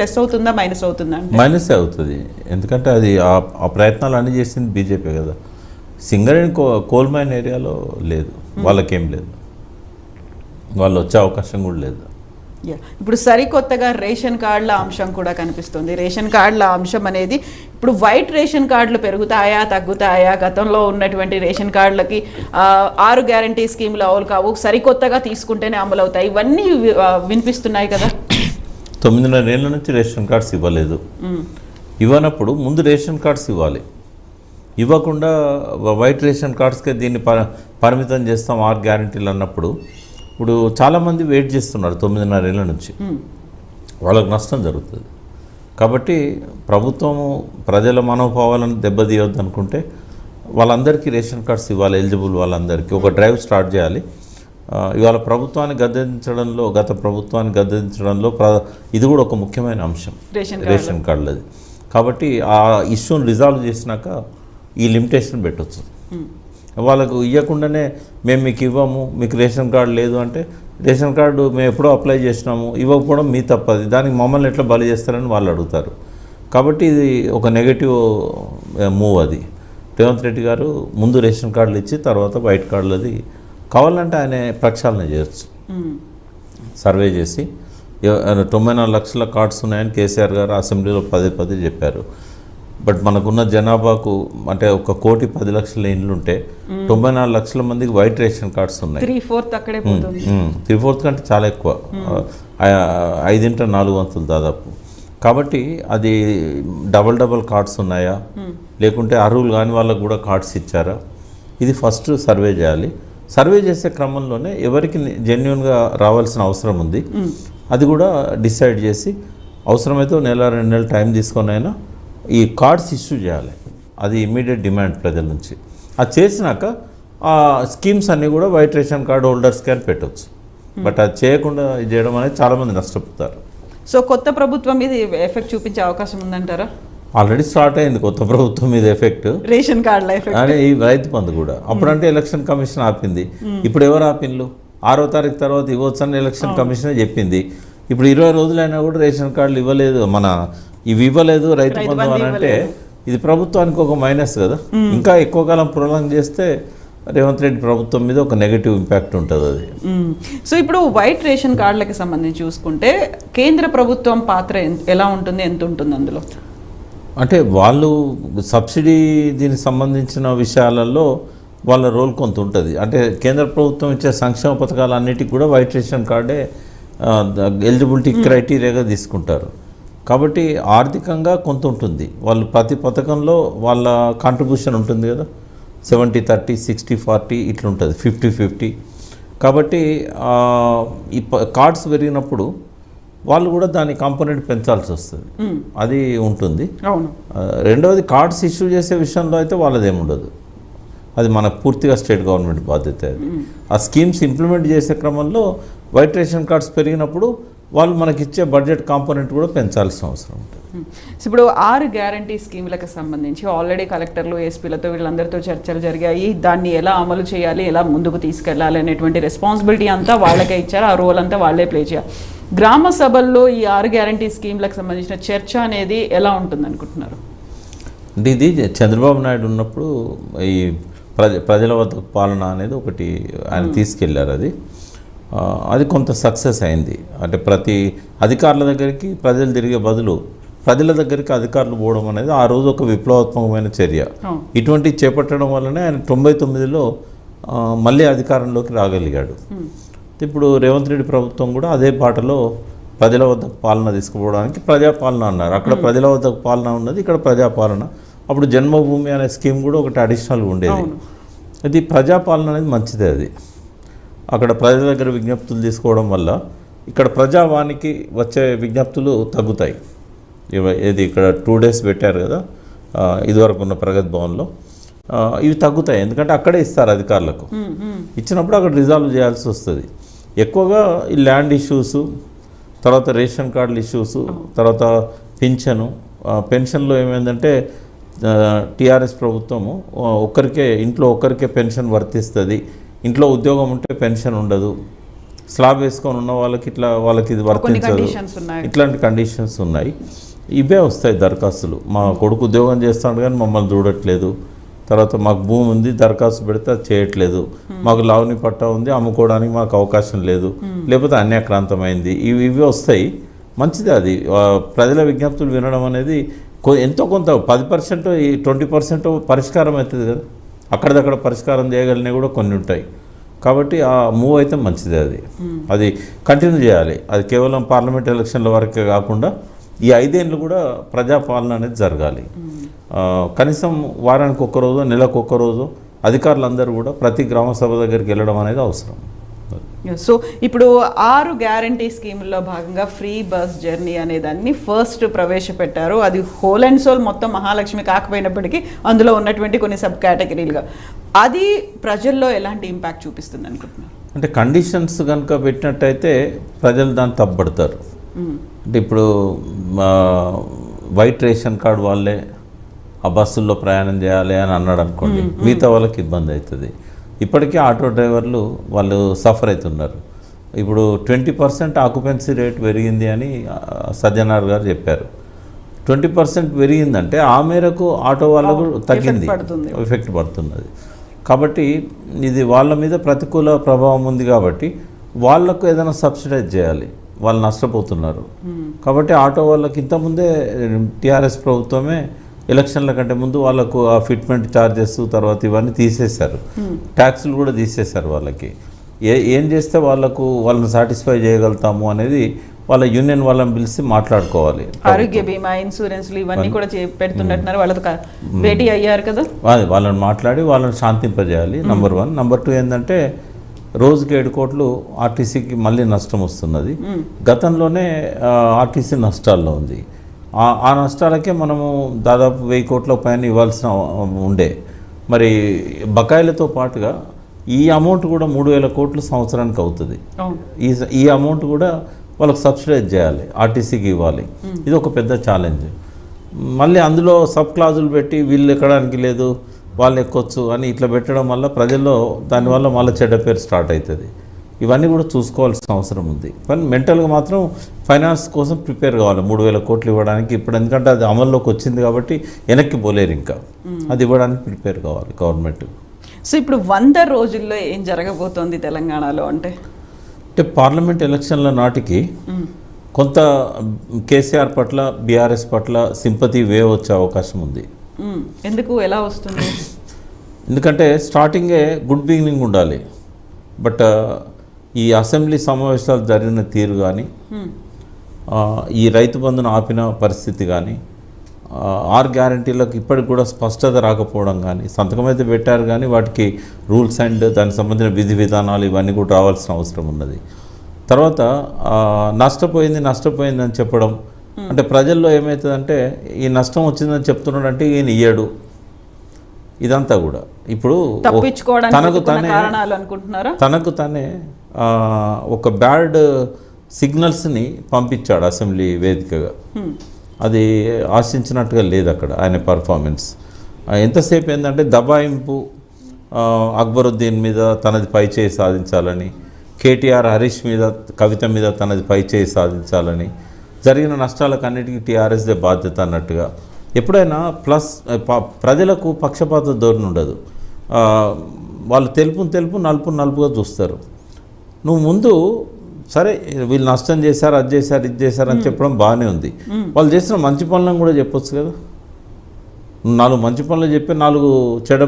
Plus అవుతుందా minus అవుతుందా minus అవుతుంది. ఎందుకంటే అది ఆ- ప్రయత్నాలు అన్ని చేసింది బీజేపీ కదా. సింగరేణి కో కోల్ మైన్ ఏరియాలో లేదు. వాళ్ళకేం లేదు. వాళ్ళు వచ్చే అవకాశం కూడా లేదు. ఇప్పుడు సరికొత్తగా రేషన్ కార్డుల అంశం కూడా కనిపిస్తుంది. రేషన్ కార్డుల అంశం అనేది ఇప్పుడు వైట్ రేషన్ కార్డులు పెరుగుతాయా తగ్గుతాయా? గతంలో ఉన్నటువంటి రేషన్ కార్డులకి ఆరు గ్యారంటీ స్కీములు అమలు కావు. సరికొత్తగా తీసుకుంటేనే అమలు అవుతాయి ఇవన్నీ వినిపిస్తున్నాయి కదా. తొమ్మిదిన్నర ఏళ్ళ నుంచి రేషన్ కార్డ్స్ ఇవ్వలేదు. ఇవ్వనప్పుడు ముందు రేషన్ కార్డ్స్ ఇవ్వాలి. ఇవ్వకుండా వైట్ రేషన్ కార్డ్స్కే దీన్ని ప పరిమితం చేస్తాం ఆరు గ్యారంటీలు అన్నప్పుడు ఇప్పుడు చాలామంది వెయిట్ చేస్తున్నారు తొమ్మిదిన్నర ఏళ్ళ నుంచి. వాళ్ళకు నష్టం జరుగుతుంది. కాబట్టి ప్రభుత్వము ప్రజల మనోభావాలను దెబ్బతీయొద్దు అనుకుంటే వాళ్ళందరికీ రేషన్ కార్డ్స్ ఇవ్వాలి ఎలిజిబుల్ వాళ్ళందరికీ. ఒక డ్రైవ్ స్టార్ట్ చేయాలి. ఇవాళ ప్రభుత్వాన్ని గద్దెదించడంలో గత ప్రభుత్వాన్ని గద్దెదించడంలో ప్ర ఇది కూడా ఒక ముఖ్యమైన అంశం. రేషన్ కార్డులు. రేషన్ కార్డులది. కాబట్టి ఆ ఇష్యూని రిజాల్వ్ చేసినాక ఈ లిమిటేషన్ పెట్టొచ్చు. వాళ్ళకు ఇవ్వకుండానే మేము మీకు ఇవ్వము మీకు రేషన్ కార్డు లేదు అంటే రేషన్ కార్డు మేము ఎప్పుడో అప్లై చేసినాము ఇవ్వకపోవడం మీ తప్పది. దానికి మమ్మల్ని ఎట్లా బలి చేస్తారని వాళ్ళు అడుగుతారు. కాబట్టి ఇది ఒక నెగటివ్ మూవ్ అది. రేవంత్ రెడ్డి గారు ముందు రేషన్ కార్డులు ఇచ్చి తర్వాత వైట్ కార్డులది కావాలంటే ఆయన ప్రక్షాళన చేయొచ్చు. సర్వే చేసి తొంభై నాలుగు లక్షల కార్డ్స్ ఉన్నాయని కేసీఆర్ గారు అసెంబ్లీలో పదే పదే చెప్పారు. బట్ మనకున్న జనాభాకు అంటే ఒక కోటి పది లక్షల ఇండ్లు ఉంటే తొంభై నాలుగు లక్షల మందికి వైట్ రేషన్ కార్డ్స్ ఉన్నాయి. త్రీ ఫోర్త్ అక్కడే త్రీ ఫోర్త్ కంటే చాలా ఎక్కువ. ఐదింట నాలుగు వంతులు దాదాపు. కాబట్టి అది డబల్ డబల్ కార్డ్స్ ఉన్నాయా? లేకుంటే అర్హులు కాని వాళ్ళకు కూడా కార్డ్స్ ఇచ్చారా? ఇది ఫస్ట్ సర్వే చేయాలి. సర్వే చేసే క్రమంలోనే ఎవరికి జెన్యున్గా రావాల్సిన అవసరం ఉంది. అది కూడా డిసైడ్ చేసి అవసరమైతే నెల రెండు నెలలు టైం తీసుకొని అయినా ఈ కార్డ్స్ ఇష్యూ చేయాలి. అది ఇమీడియట్ డిమాండ్ ప్రజల నుంచి. అది చేసినాక ఆ స్కీమ్స్ అన్నీ కూడా వైట్ రేషన్ కార్డ్ హోల్డర్స్కి అని పెట్టవచ్చు బట్ అది చేయకుండా ఇది చేయడం అనేది చాలామంది నష్టపోతారు. సో కొత్త ప్రభుత్వం మీద ఎఫెక్ట్ చూపించే అవకాశం ఉందంటారా? ఆల్రెడీ స్టార్ట్ అయింది కొత్త ప్రభుత్వం మీద ఎఫెక్ట్. రేషన్ కార్డుల ఎఫెక్ట్. అని ఈ రైతు బంధు కూడా. అప్పుడంటే ఎలక్షన్ కమిషన్ ఆపింది. ఇప్పుడు ఎవరు ఆపిన్లు ఆరో తారీఖు తర్వాత ఇవ్వచ్చని ఎలక్షన్ కమిషన్ చెప్పింది. ఇప్పుడు ఇరవై రోజులైనా కూడా రేషన్ కార్డులు ఇవ్వలేదు. మన ఇవి ఇవ్వలేదు రైతు బంధు అని అంటే ఇది ప్రభుత్వానికి ఒక మైనస్ కదా. ఇంకా ఎక్కువ కాలం ప్రొలాంగ్ చేస్తే రేవంత్ రెడ్డి ప్రభుత్వం మీద ఒక నెగటివ్ ఇంపాక్ట్ ఉంటుంది అది. సో ఇప్పుడు వైట్ రేషన్ కార్డులకి సంబంధించి చూసుకుంటే కేంద్ర ప్రభుత్వం పాత్ర ఎలా ఉంటుంది? ఎంత ఉంటుంది అందులో? అంటే వాళ్ళు సబ్సిడీ దీనికి సంబంధించిన విషయాలలో వాళ్ళ రోల్ కొంత ఉంటుంది. అంటే కేంద్ర ప్రభుత్వం ఇచ్చే సంక్షేమ పథకాలన్నిటికీ కూడా వైట్ రేషన్ కార్డే ఎలిజిబిలిటీ క్రైటీరియాగా తీసుకుంటారు. కాబట్టి ఆర్థికంగా కొంత ఉంటుంది. వాళ్ళు ప్రతి పథకంలో వాళ్ళ కాంట్రిబ్యూషన్ ఉంటుంది కదా. సెవెంటీ థర్టీ సిక్స్టీ ఫార్టీ ఇట్లా ఉంటుంది ఫిఫ్టీ ఫిఫ్టీ. కాబట్టి ఈ ప- కార్డ్స్ పెరిగినప్పుడు వాళ్ళు కూడా దాని కాంపోనెంట్ పెంచాల్సి వస్తుంది. అది ఉంటుంది. రెండవది కార్డ్స్ ఇష్యూ చేసే విషయంలో అయితే వాళ్ళదేం ఉండదు అది మనకు పూర్తిగా స్టేట్ గవర్నమెంట్ బాధ్యత అది. ఆ స్కీమ్స్ ఇంప్లిమెంట్ చేసే క్రమంలో వైట్ రేషన్ కార్డ్స్ పెరిగినప్పుడు వాళ్ళు మనకి ఇచ్చే బడ్జెట్ కాంపోనెంట్ కూడా పెంచాల్సిన అవసరం ఉంటుంది. ఇప్పుడు ఆరు గ్యారంటీ స్కీములకు సంబంధించి ఆల్రెడీ కలెక్టర్లు ఎస్పీలతో వీళ్ళందరితో చర్చలు జరిగాయి. దాన్ని ఎలా అమలు చేయాలి ఎలా ముందుకు తీసుకెళ్ళాలి అనేటువంటి రెస్పాన్సిబిలిటీ అంతా వాళ్ళకే ఇచ్చారు. ఆ రోల్ అంతా వాళ్ళే ప్లే చేయాలి. గ్రామ సభల్లో ఈ ఆరు గ్యారంటీ స్కీమ్లకు సంబంధించిన చర్చ అనేది ఎలా ఉంటుంది అనుకుంటున్నారు అంటే ఇది చంద్రబాబు నాయుడు ఉన్నప్పుడు ఈ ప్రజ ప్రజల వద్ద పాలన అనేది ఒకటి ఆయన తీసుకెళ్ళారు అది. అది కొంత సక్సెస్ అయింది. అంటే ప్రతి అధికారుల దగ్గరికి ప్రజలు తిరిగే బదులు ప్రజల దగ్గరికి అధికారులు పోవడం అనేది ఆ రోజు ఒక విప్లవాత్మకమైన చర్య. ఇటువంటి చేపట్టడం వల్లనే ఆయన తొంభై తొమ్మిదిలో మళ్ళీ అధికారంలోకి రాగలిగాడు. ఇప్పుడు రేవంత్ రెడ్డి ప్రభుత్వం కూడా అదే బాటలో ప్రజల వద్ద పాలన తీసుకుపోవడానికి ప్రజాపాలన అన్నారు. అక్కడ ప్రజల వద్ద పాలన ఉన్నది ఇక్కడ ప్రజాపాలన. అప్పుడు జన్మభూమి అనే స్కీమ్ కూడా ఒకటి అడిషనల్గా ఉండేది. అది ప్రజాపాలన అనేది మంచిదే అది. అక్కడ ప్రజల దగ్గర విజ్ఞప్తులు తీసుకోవడం వల్ల ఇక్కడ ప్రజావానికి వచ్చే విజ్ఞప్తులు తగ్గుతాయి. ఇది ఇక్కడ టూ డేస్ పెట్టారు కదా ఇదివరకు ఉన్న ప్రగతి భవన్లో. ఇవి తగ్గుతాయి. ఎందుకంటే అక్కడే ఇస్తారు అధికారులకు. ఇచ్చినప్పుడు అక్కడ రిజాల్వ్ చేయాల్సి వస్తుంది. ఎక్కువగా ఈ ల్యాండ్ ఇష్యూస్ తర్వాత రేషన్ కార్డుల ఇష్యూస్ తర్వాత పింఛను పెన్షన్లో ఏమైందంటే టీఆర్ఎస్ ప్రభుత్వము ఒక్కరికే ఇంట్లో ఒక్కరికే పెన్షన్ వర్తిస్తుంది. ఇంట్లో ఉద్యోగం ఉంటే పెన్షన్ ఉండదు. స్లాబ్ వేసుకొని ఉన్న వాళ్ళకి ఇట్లా వాళ్ళకి ఇది వర్తించదు. ఇట్లాంటి కండిషన్స్ ఉన్నాయి. ఇవే వస్తాయి దరఖాస్తులు. మా కొడుకు ఉద్యోగం చేస్తాడు కానీ మమ్మల్ని చూడట్లేదు. తర్వాత మాకు భూమి ఉంది దరఖాస్తు పెడితే అది చేయట్లేదు. మాకు లావణి పట్టా ఉంది అమ్ముకోవడానికి మాకు అవకాశం లేదు. లేకపోతే అన్యాక్రాంతమైంది. ఇవి ఇవి వస్తాయి. మంచిది అది. ప్రజల విజ్ఞప్తులు వినడం అనేది కొ- ఎంతో కొంత పది పర్సెంట్ ఈ ట్వంటీ పర్సెంట్ పరిష్కారం అవుతుంది కదా. అక్కడిదక్కడ పరిష్కారం చేయగలిగినవి కూడా కొన్ని ఉంటాయి. కాబట్టి ఆ మూవ్ అయితే మంచిదే అది. అది కంటిన్యూ చేయాలి. అది కేవలం పార్లమెంట్ ఎలక్షన్ల వరకే కాకుండా ఈ ఐదేళ్ళు కూడా ప్రజాపాలన అనేది జరగాలి. కనీసం వారానికి ఒక్క రోజు నెలకు ఒక్క రోజు అధికారులందరూ కూడా ప్రతి గ్రామ సభ దగ్గరికి వెళ్ళడం అనేది అవసరం. సో ఇప్పుడు ఆరు గ్యారంటీ స్కీముల్లో భాగంగా ఫ్రీ బస్ జర్నీ అనేదాన్ని ఫస్ట్ ప్రవేశపెట్టారు. అది హోల్ అండ్ సోల్ మొత్తం మహాలక్ష్మి కాకపోయినప్పటికీ అందులో ఉన్నటువంటి కొన్ని సబ్ కేటగిరీలుగా అది ప్రజల్లో ఎలాంటి ఇంపాక్ట్ చూపిస్తుంది అనుకుంటున్నారు? అంటే కండిషన్స్ కనుక పెట్టినట్టయితే ప్రజలు దాన్ని తప్పబడతారు. అంటే ఇప్పుడు వైట్ రేషన్ కార్డు వాళ్ళే ఆ బస్సుల్లో ప్రయాణం చేయాలి అని అన్నాడు అనుకోండి మిగతా వాళ్ళకి ఇబ్బంది అవుతుంది. ఇప్పటికే ఆటో డ్రైవర్లు వాళ్ళు సఫర్ అవుతున్నారు. ఇప్పుడు ట్వంటీ పర్సెంట్ ఆక్యుపెన్సీ రేట్ పెరిగింది అని సజ్జనార్ గారు చెప్పారు. ట్వంటీ పర్సెంట్ పెరిగిందంటే ఆ మేరకు ఆటో వాళ్ళకు తగ్గింది. ఎఫెక్ట్ పడుతున్నది. కాబట్టి ఇది వాళ్ళ మీద ప్రతికూల ప్రభావం ఉంది కాబట్టి వాళ్ళకు ఏదైనా సబ్సిడైజ్ చేయాలి. వాళ్ళు నష్టపోతున్నారు. కాబట్టి ఆటో వాళ్ళకి ఇంతకుముందే టీఆర్ఎస్ ప్రభుత్వమే ఎలక్షన్ల కంటే ముందు వాళ్ళకు ఆ ఫిట్మెంట్ ఛార్జెస్ తర్వాత ఇవన్నీ తీసేశారు. ట్యాక్సులు కూడా తీసేశారు వాళ్ళకి. ఏ ఏం చేస్తే వాళ్ళకు వాళ్ళని సాటిస్ఫై చేయగలుగుతాము అనేది వాళ్ళ యూనియన్ వాళ్ళని పిలిచి మాట్లాడుకోవాలి. ఆరోగ్య బీమా ఇన్సూరెన్స్లు ఇవన్నీ కూడా పెడుతున్నట్టున్నారు వాళ్ళతో భేటీ అయ్యారు కదా? వాళ్ళని మాట్లాడి వాళ్ళని శాంతింపజేయాలి. Number one. నంబర్ టూ ఏంటంటే రోజుకి ఏడు కోట్లు ఆర్టీసీకి మళ్ళీ నష్టం వస్తున్నది. గతంలోనే ఆర్టీసీ నష్టాల్లో ఉంది. ఆ- నష్టాలకే మనము దాదాపు వెయ్యి కోట్ల పైన ఇవ్వాల్సిన ఉండే. మరి బకాయిలతో పాటుగా ఈ అమౌంట్ కూడా మూడు వేల కోట్లు సంవత్సరానికి అవుతుంది. ఈ ఈ అమౌంట్ కూడా వాళ్ళకి సబ్సిడైజ్ చేయాలి ఆర్టీసీకి ఇవ్వాలి. ఇది ఒక పెద్ద ఛాలెంజ్. మళ్ళీ అందులో సబ్ క్లాజులు పెట్టి వీళ్ళు ఎక్కడానికి లేదు. వాళ్ళు ఎక్కొచ్చు అని ఇట్లా పెట్టడం వల్ల ప్రజల్లో దానివల్ల మళ్ళీ చెడ్డ పేరు స్టార్ట్ అవుతుంది. ఇవన్నీ కూడా చూసుకోవాల్సిన అవసరం ఉంది. కానీ మెంటల్గా మాత్రం ఫైనాన్స్ కోసం ప్రిపేర్ కావాలి. మూడు వేల కోట్లు ఇవ్వడానికి ఇప్పుడు ఎందుకంటే అది అమల్లోకి వచ్చింది కాబట్టి వెనక్కి పోలేరు ఇంకా. అది ఇవ్వడానికి ప్రిపేర్ కావాలి గవర్నమెంట్. సో ఇప్పుడు వంద రోజుల్లో ఏం జరగబోతోంది తెలంగాణలో అంటే? అంటే పార్లమెంట్ ఎలక్షన్ల నాటికి కొంత కేసీఆర్ పట్ల బీఆర్ఎస్ పట్ల సింపతి వే వచ్చే అవకాశం ఉంది. ఎందుకు? ఎలా వస్తుంది? ఎందుకంటే స్టార్టింగే గుడ్ బిగినింగ్ ఉండాలి. బట్ ఈ అసెంబ్లీ సమావేశాలు జరిగిన తీరు కానీ. ఈ రైతు బంధును ఆపిన పరిస్థితి కానీ ఆర్ గ్యారంటీలకు ఇప్పటికి కూడా స్పష్టత రాకపోవడం కానీ సంతకం అయితే పెట్టారు కానీ వాటికి రూల్స్ అండ్ దానికి సంబంధించిన విధి విధానాలు ఇవన్నీ కూడా రావాల్సిన అవసరం ఉన్నది. తర్వాత నష్టపోయింది నష్టపోయింది అని చెప్పడం అంటే ప్రజల్లో ఏమవుతుందంటే ఈ నష్టం వచ్చిందని చెప్తున్నాడు అంటే ఈయన ఇయ్యడు. ఇదంతా కూడా. ఇప్పుడు తనకు తనే తనకు తనే ఒక బ్యాడ్ సిగ్నల్స్ని పంపించాడు అసెంబ్లీ వేదికగా. అది ఆశించినట్టుగా లేదు అక్కడ ఆయన పర్ఫార్మెన్స్. ఎంతసేపు ఏంటంటే దబాయింపు అక్బరుద్దీన్ మీద తనది పైచేయి సాధించాలని కేటీఆర్ హరీష్ మీద కవిత మీద తనది పైచేయి సాధించాలని జరిగిన నష్టాలకు అన్నిటికీ టీఆర్ఎస్దే బాధ్యత అన్నట్టుగా. ఎప్పుడైనా ప్లస్ ప్రజలకు పక్షపాత ధోరణి ఉండదు. వాళ్ళు తెలుపును తెలుపు నలుపు నలుపుగా చూస్తారు. నువ్వు ముందు సరే వీళ్ళు నష్టం చేశారు అది చేశారు ఇది చేశారు అని చెప్పడం బాగానే ఉంది. వాళ్ళు చేసిన మంచి పనులను కూడా చెప్పొచ్చు కదా. నాలుగు మంచి పనులు చెప్పి నాలుగు చెడ్డ